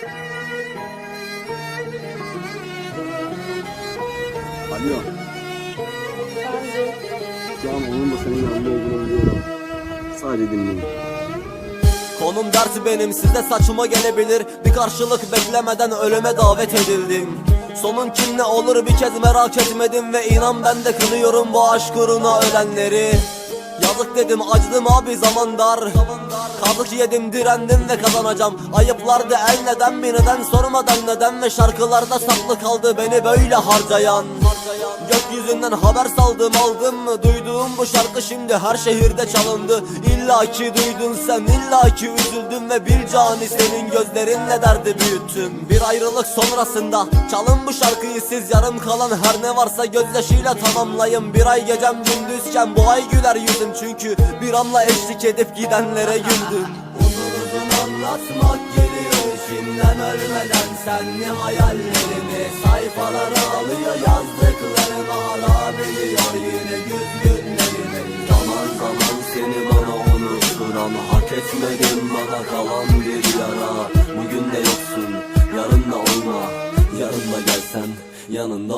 Alo. Şu an onun da senin yanında olduğunu. Sadece dinleyin. Konum dersi benim size saçıma gelebilir Bir karşılık beklemeden ölüme davet edildim Sonun kim ne olur bir kez merak etmedim Ve inan ben de kınıyorum bu aşk uğruna ölenleri Yazık dedim acıdım abi zaman dar. Kazık yedim direndim ve kazanacağım. Ayıplardı el neden bir neden sormadan neden Ve şarkılarda saklı kaldı beni böyle harcayan Gökyüzünden haber saldım aldım mı? Duyduğum bu şarkı şimdi her şehirde çalındı. İlla ki duydun sen illa ki üzüldüm Ve bir cani senin gözlerinle derdi büyüttüm. Bir ayrılık sonrasında çalın bu şarkıyı siz Yarım kalan her ne varsa gözyaşıyla tamamlayın. Bir ay gecem gündüzken bu ay güler yüzüm Çünkü bir anla eşlik edip gidenlere güldüm. Uzun uzun anlatmak geliyor içimden ölmeden Senli hayallerimi sayfalara unutturan hak etmedim bana kalan bir yara. Bugün de yoksun yarın da olma. Yarın da gelsen yanında